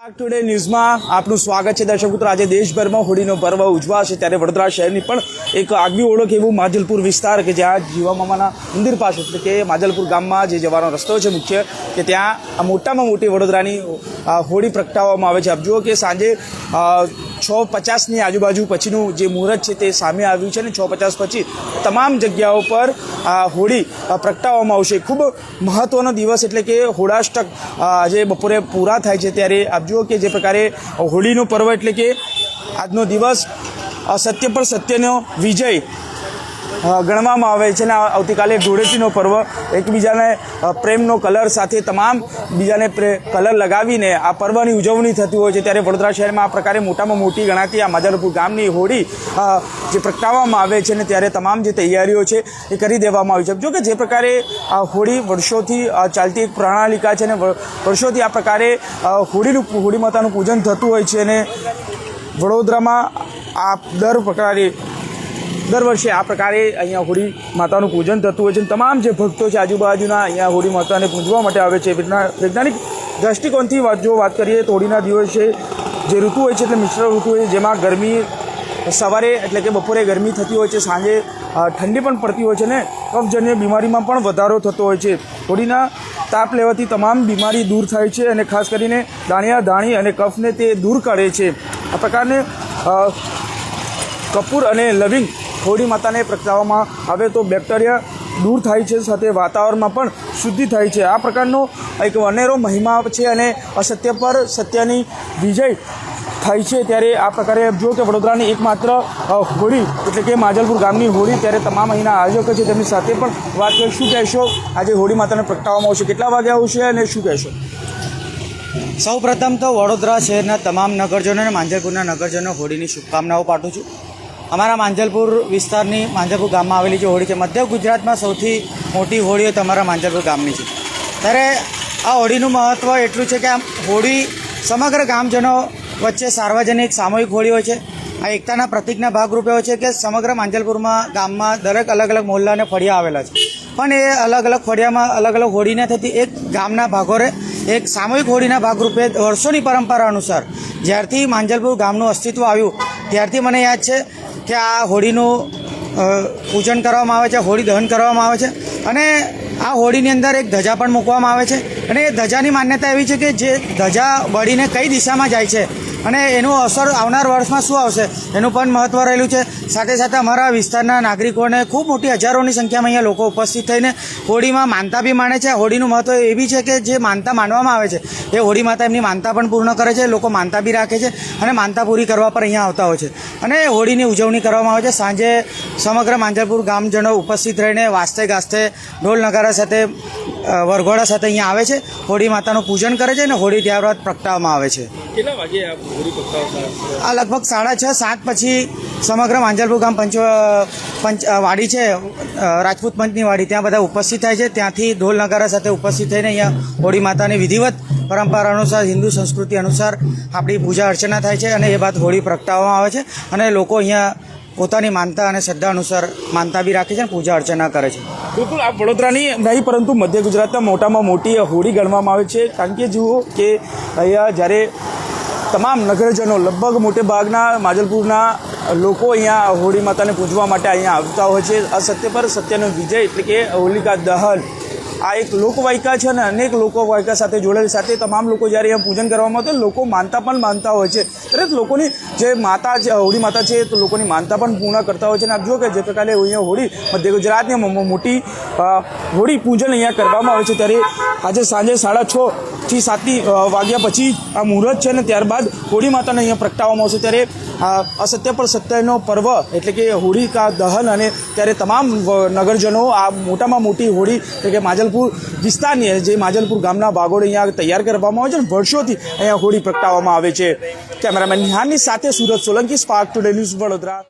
Today ન્યૂઝમાં આપનું સ્વાગત છે. દર્શક મિત્રો, આજે દેશભરમાં હોળીનો પર્વ ઉજવાશે ત્યારે વડોદરા શહેરની પણ એક આગવી ઓળખ એવું માજલપુર વિસ્તાર કે જ્યાં જીવા મામાના મંદિર પાસે, એટલે કે માજલપુર ગામમાં જે જવાનો રસ્તો છે મુખ્ય, કે ત્યાં મોટામાં મોટી વડોદરાની હોળી પ્રગટાવવામાં આવે છે. આપ જુઓ કે સાંજે છ પચાસની આજુબાજુ પછીનું જે મુહૂર્ત છે તે સામે આવ્યું છે અને છ પચાસ પછી તમામ જગ્યાઓ પર હોળી પ્રગટાવવામાં આવશે. ખૂબ મહત્વનો દિવસ, એટલે કે હોળાષ્ટક જે બપોરે પૂરા થાય છે ત્યારે આપ જુઓ કે જે પ્રકારે હોળીનું પર્વ એટલે કે આજનો દિવસ અસત્ય સત્ય પર સત્યનો વિજય ગણવામાં આવે છે અને આવતીકાલે ધૂળેટીનો પર્વ. એકબીજાને પ્રેમનો કલર સાથે તમામ બીજાને કલર લગાવીને આ પર્વની ઉજવણી થતી હોય છે. ત્યારે વડોદરા શહેરમાં આ પ્રકારે મોટામાં મોટી ગણાતી આ માજાલપુર ગામની હોળી જે પ્રગટાવવામાં આવે છે અને ત્યારે તમામ જે તૈયારીઓ છે એ કરી દેવામાં આવી છે. જો કે જે પ્રકારે આ હોળી વર્ષોથી ચાલતી એક પ્રણાલિકા છે અને વર્ષોથી આ પ્રકારે હોળીનું હોળી માતાનું પૂજન થતું હોય છે અને વડોદરામાં આ દર પ્રકારે દર વર્ષે આ પ્રકારે અહીંયા હોળી માતાનું પૂજન થતું હોય છે તમામ જે ભક્તો છે આજુબાજુના અહીંયા હોળી માતાને પૂજવા માટે આવે છે. વૈજ્ઞાનિક દ્રષ્ટિકોણથી જો વાત કરીએ તો હોળીના દિવસે જે ઋતુ હોય છે એટલે મિશ્ર ઋતુ હોય છે, જેમાં ગરમી સવારે એટલે કે બપોરે ગરમી થતી હોય છે, સાંજે ઠંડી પણ પડતી હોય છે ને કફજન્ય બીમારીમાં પણ વધારો થતો હોય છે. હોળીના તાપ લેવાથી તમામ બીમારી દૂર થાય છે અને ખાસ કરીને દાણિયા દાણી અને કફને તે દૂર કરે છે. આ પ્રકારને કપૂર અને લવિંગ હોળી માતાને પ્રગટાવવામાં આવે તો બેક્ટેરિયા દૂર થાય છે સાથે વાતાવરણમાં પણ શુદ્ધિ થાય છે. આ પ્રકારનો એક અનેરો મહિમા છે અને અસત્ય પર સત્યની વિજય થાય છે ત્યારે આ પ્રકારે જો કે વડોદરાની એકમાત્ર હોળી એટલે કે માજલપુર ગામની હોળી ત્યારે તમામ અહીંના આયોજકો છે તેમની સાથે પણ વાત કરી શું કહેશો? આજે હોળી માતાને પ્રગટાવવામાં આવશે. કેટલા વાગે આવશે અને શું કહેશો? સૌ પ્રથમ તો વડોદરા શહેરના તમામ નગરજનો અને માંજલપુરના નગરજનો હોળીની શુભકામનાઓ પાઠવું છું. અમારા માંજલપુર વિસ્તારની માંજલપુર ગામમાં આવેલી જે હોળી છે, મધ્ય ગુજરાતમાં સૌથી મોટી હોળીઓ તમારા માંજલપુર ગામની છે. ત્યારે આ હોળીનું મહત્ત્વ એટલું છે કે આમ હોળી સમગ્ર ગામજનો વચ્ચે સાર્વજનિક સામૂહિક હોળી હોય છે. આ એકતાના પ્રતિકના ભાગરૂપે હોય છે કે સમગ્ર માંજલપુરમાં ગામમાં દરેક અલગ અલગ મોહલ્લા અને ફળિયા આવેલા છે. પણ એ અલગ અલગ ફળિયામાં અલગ અલગ હોળીને થતી, એક ગામના ભાગોરે, એક સામૂહિક હોળીના ભાગરૂપે વર્ષોની પરંપરા અનુસાર જ્યારથી માંજલપુર ગામનું અસ્તિત્વ આવ્યું, ત્યારથી મને યાદ છે કે આ હોળીનું પૂજન કરવામાં આવે છે, હોળી દહન કરવામાં આવે છે. અને આ હોળીની અંદર એક ધજા પણ મૂકવામાં આવે છે. અને એ ધજાની માન્યતા એવી છે કે જે ધજા બળીને કઈ દિશામાં જાય છે અને એનું અસર આવનાર વર્ષમાં શું આવશે? એનું પણ મહત્ત્વ રહેલું છે. સાથે સાથે અમારા વિસ્તારના નાગરિકોને ખૂબ મોટી હજારોની સંખ્યામાં અહીંયા લોકો ઉપસ્થિત થઈને હોળીમાં માનતા બી માને છે. હોળીનું મહત્ત્વ એવી છે કે જે માનતા માનવામાં આવે છે, એ હોળી માતા એમની માનતા પણ પૂર્ણ કરે છે. લોકો માનતા બી રાખે છે અને માનતા પૂરી કરવા પર અહીંયા આવતા હોય છે. અને હોળીની ઉજવણી કરવામાં આવે છે. સાંજે સમગ્ર માંજલપુર ગામજનો ઉપસ્થિત રહીને વાસ્તે ગાસ્તે ઢોલ નગારા સાથે વરઘોડા સાથે અહીંયા આવે છે. હોળી માતાનું પૂજન કરે છે અને હોળી ત્યારબાદ પ્રગટાવવામાં આવે છે. કેટલા વાગે આ હોળી પ્રગટાવતા આ લગભગ સાડા છ સાત પછી સમગ્ર માંજલપુર ગામ પંચ પંચ વાડી છે રાજપૂત પંચની વાડી. ત્યાં બધા ઉપસ્થિત થાય છે. ત્યાંથી ઢોલ નગારા સાથે ઉપસ્થિત થઈને અહીંયા હોળી માતાની વિધિવત પરંપરા અનુસાર હિન્દુ સંસ્કૃતિ અનુસાર આપણી પૂજા અર્ચના થાય છે અને એ બાદ હોળી પ્રગટાવવામાં આવે છે. અને લોકો અહીંયા પોતાની માનતા અને શ્રદ્ધા અનુસાર માનતા બી રાખે છે અને પૂજા અર્ચના કરે છે. બિલકુલ, આ વડોદરાની નહીં પરંતુ મધ્ય ગુજરાતના મોટામાં મોટી હોળી ગણવામાં આવે છે. કારણ કે જુઓ કે અહીંયા જ્યારે તમામ નગરજનો લગભગ મોટે ભાગના માજલપુરના લોકો અહીંયા હોળી માતાને પૂજવા માટે અહીંયા આવતા હોય છે. અસત્ય પર સત્યનો વિજય એટલે કે હોલિકા દહન. આ એક લોકવાયકા છે અને અનેક લોકવાયકા સાથે જોડેલી સાથે તમામ લોકો જ્યારે અહીંયા પૂજન કરવામાં આવે લોકો માનતા પણ માનતા હોય છે. દરેક લોકોની જે માતા છે હોળી માતા છે, તો લોકોની માનતા પણ પૂર્ણ કરતા હોય છે. અને આપ જુઓ કે જે પ્રકારે અહીંયા હોળી, મધ્ય ગુજરાતની મોટી હોળી પૂજન અહીંયા કરવામાં આવે છે. ત્યારે આજે સાંજે સાડા છ થી સાતની વાગ્યા પછી આ મુહૂર્ત છે અને ત્યારબાદ હોળી માતાને અહીંયા પ્રગટાવવામાં આવશે. ત્યારે અસત્ય પર સત્યનો પર્વ એટલે કે હોળીકા દહન અને ત્યારે તમામ નગરજનો આ મોટામાં મોટી હોળી એટલે કે માજલપુર વિસ્તારની જે માજલપુર ગામના ભાગોળે અહીંયા તૈયાર કરવામાં આવે છે અને વર્ષોથી અહીંયા હોળી પ્રગટાવવામાં આવે છે. કેમેરામેન નિહાનની સાથે Surat Solanki, spark today news Vadodara.